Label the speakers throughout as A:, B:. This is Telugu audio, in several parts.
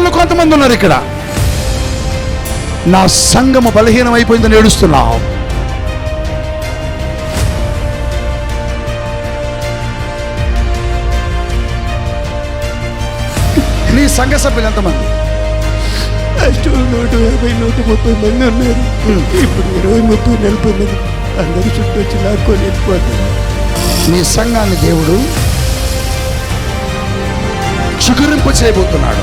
A: దైవజనులు కొంతమంది ఉన్నారు ఇక్కడ. నా సంఘము బలహీనం అయిపోయిందని ఏడుస్తున్నావు. నీ సంఘ సభ్యులు ఎంతమంది?
B: నూట యాభై నూట ముప్పై మంది ఉన్నారు. ఇప్పుడు ఇరవై ముప్పై నలభై మంది అందరూ చుట్టూ వచ్చి లాక్కొని వెళ్ళిపోతారు.
A: నీ సంఘాన్ని దేవుడు చిగురింపు చేయబోతున్నాడు.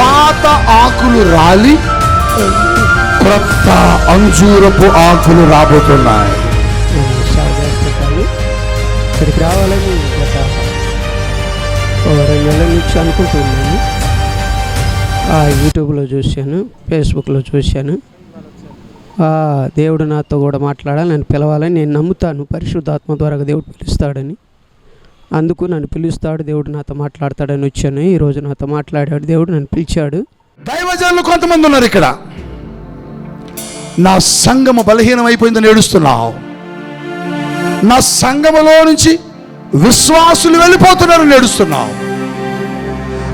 A: పాత ఆకులు రాలి క్రొత్త అంజూరపు ఆకులు రాబోతున్నాయి.
B: ఇక్కడికి రావాలని గత రెండు నెలల నుంచి అనుకుంటున్నాను యూట్యూబ్లో చూశాను ఫేస్బుక్లో చూశాను. దేవుడు నాతో కూడా మాట్లాడాలి నన్ను పిలవాలని నేను నమ్ముతాను పరిశుద్ధాత్మ ద్వారా దేవుడు పిలుస్తాడని. అందుకు నన్ను పిలుస్తాడు దేవుడు నాతో మాట్లాడతాడని వచ్చాను. ఈరోజు నాతో మాట్లాడాడు దేవుడు నన్ను పిలిచాడు.
A: దైవజనులు కొంతమంది ఉన్నారు ఇక్కడ. నా సంగమ బలహీనం అయిపోయిందని ఏడుస్తున్నావు. నా సంగమలో నుంచి విశ్వాసులు వెళ్ళిపోతున్నారని ఏడుస్తున్నావు.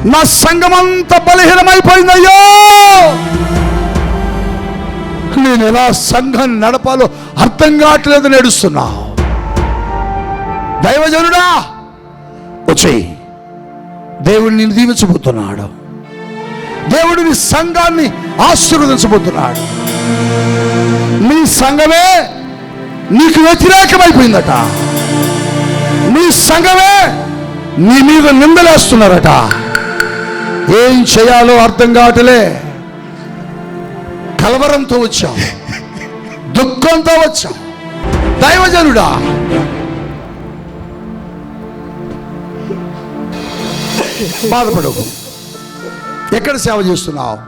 A: నా సంఘమంతా బలహీనమైపోయిందయ్యో నేను ఎలా సంఘం నడపాలో అర్థం కావట్లేదు ఏడుస్తున్నావు దైవజనుడా వచ్చేయి. దేవుడిని దీవించబోతున్నాడు. దేవుడిని సంఘాన్ని ఆశీర్వదించబోతున్నాడు. నీ సంఘమే నీకు వ్యతిరేకమైపోయిందట. నీ సంఘమే నీ మీద నిందలేస్తున్నారట. ఏం చేయాలో అర్థం కావట్లే. కలవరంతో వచ్చాం. దుఃఖంతో వచ్చాం. దైవజనుడా బాధపడకు. ఎక్కడ సేవ చేస్తున్నావు?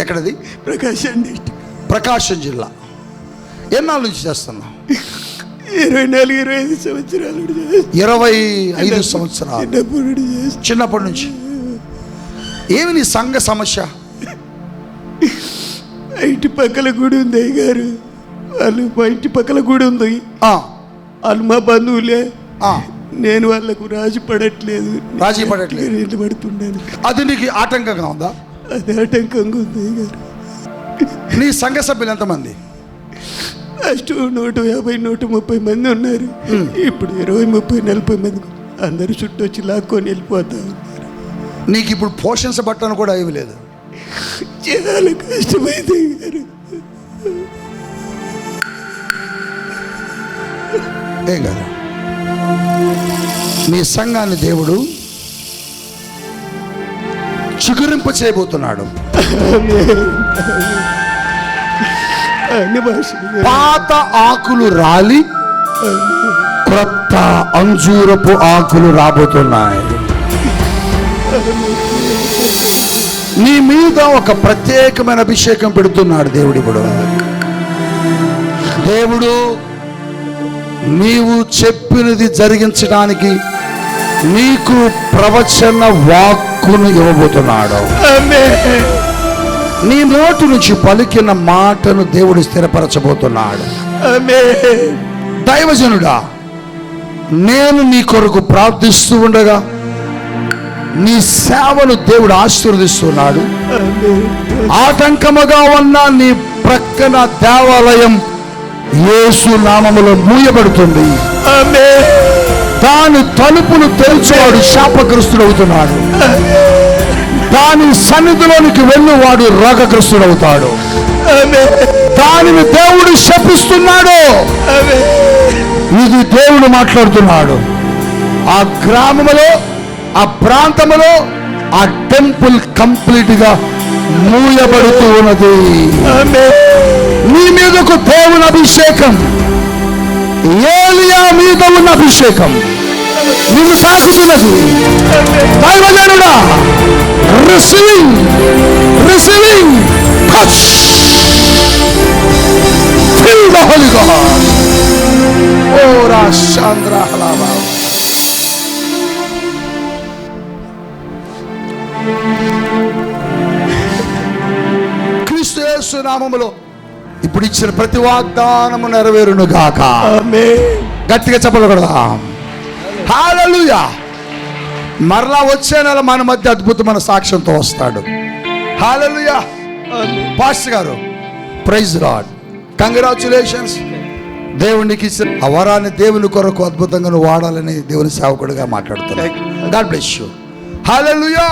A: ఎక్కడది?
B: ప్రకాశం
A: ప్రకాశం జిల్లా. ఎన్నాళ్ళ నుంచి చేస్తున్నావు?
B: ఇరవై నాలుగు ఇరవై ఐదు సంవత్సరాలు.
A: ఇరవై ఐదు సంవత్సరాలు.
B: చిన్నప్పటి
A: నుంచి? ఏమి నీ సంఘ సమస్య?
B: ఇంటి పక్కల గుడి ఉంది గారు వాళ్ళు మా ఇంటి పక్కల గుడి ఉంది.
A: ఆ,
B: వాళ్ళు మా బంధువులే.
A: ఆ,
B: నేను వాళ్ళకు రాజు పడట్లేదు.
A: రాజీ పడట్లేదు.
B: నేను పడుతున్నాను
A: అది నీకు ఆటంకంగా ఉందా?
B: అది ఆటంకంగా ఉంది గారు
A: నీ సంఘ సభ్యులు ఎంతమంది?
B: అಷ್ಟು నూట యాభై నూట ముప్పై మంది ఉన్నారు. ఇప్పుడు ఇరవై ముప్పై నలభై మంది. అందరూ చుట్టూ వచ్చి లాక్కొని వెళ్ళిపోతా ఉన్నారు
A: నీకు ఇప్పుడు పోషించబట్టను కూడా ఇవ్వలేదు
B: చాలా కష్టమైంది గారు
A: ఏం కాదు. నీ సంఘాన్ని దేవుడు చిగురింప చేయబోతున్నాడు. పాత ఆకులు రాలి క్రొత్త అంజూరపు ఆకులు రాబోతున్నాయి. నీ మీద ఒక ప్రత్యేకమైన అభిషేకం పెడుతున్నాడు దేవుడు ఇప్పుడు దేవుడు నీవు చెప్పినది జరిగించడానికి నీకు ప్రవచన వాక్కును ఇవ్వబోతున్నాడు. నీ నోటి నుంచి పలికిన మాటను దేవుడు స్థిరపరచబోతున్నాడు. దైవజనుడా నేను నీ కొరకు ప్రార్థిస్తూ ఉండగా నీ సేవను దేవుడు ఆశీర్వదిస్తున్నాడు. ఆటంకముగా ఉన్న నీ ప్రక్కన దేవాలయం యేసు నామములో మూయబడుతుంది.
B: తాను
A: దాని తలుపులు తెరిచేవాడు శాపగ్రస్తుడవుతున్నాడు. దాని సన్నిధిలోనికి వెళ్ళువాడు రోగగ్రస్తుడవుతాడు. దానిని దేవుడు శపిస్తున్నాడు. ఇది దేవుడు మాట్లాడుతున్నాడు. ఆ గ్రామములో ఆ ప్రాంతములో ఆ టెంపుల్ కంప్లీట్గా మూయబడుతూ ఉన్నది. నీ మీదకు దేవుని అభిషేకం ఏలియా మీద ఉన్న అభిషేకం నిన్ను సాకుతున్నది దైవజనుడా receiving receiving touch. Fill the holy god ఓ రాశాంద్ర హలావా క్రీస్తు యేసు నామములో ఇప్పుడు ఇచ్చిన ప్రతి వాగ్దానము నెరవేరును గాక. గట్టిగా హాలలుయా. మరలా వచ్చే నెల మన మధ్య అద్భుతమైన సాక్ష్యంతో వస్తాడు. Hallelujah. Pastor garu praise lord congratulations. దేవునికి ఇచ్చిన ఆ వరాన్ని దేవుని కొరకు అద్భుతంగా వాడాలని దేవుని సేవకుడిగా మాట్లాడుతున్నాను గాడ్ బ్లెస్ యూ. హాలలుయా.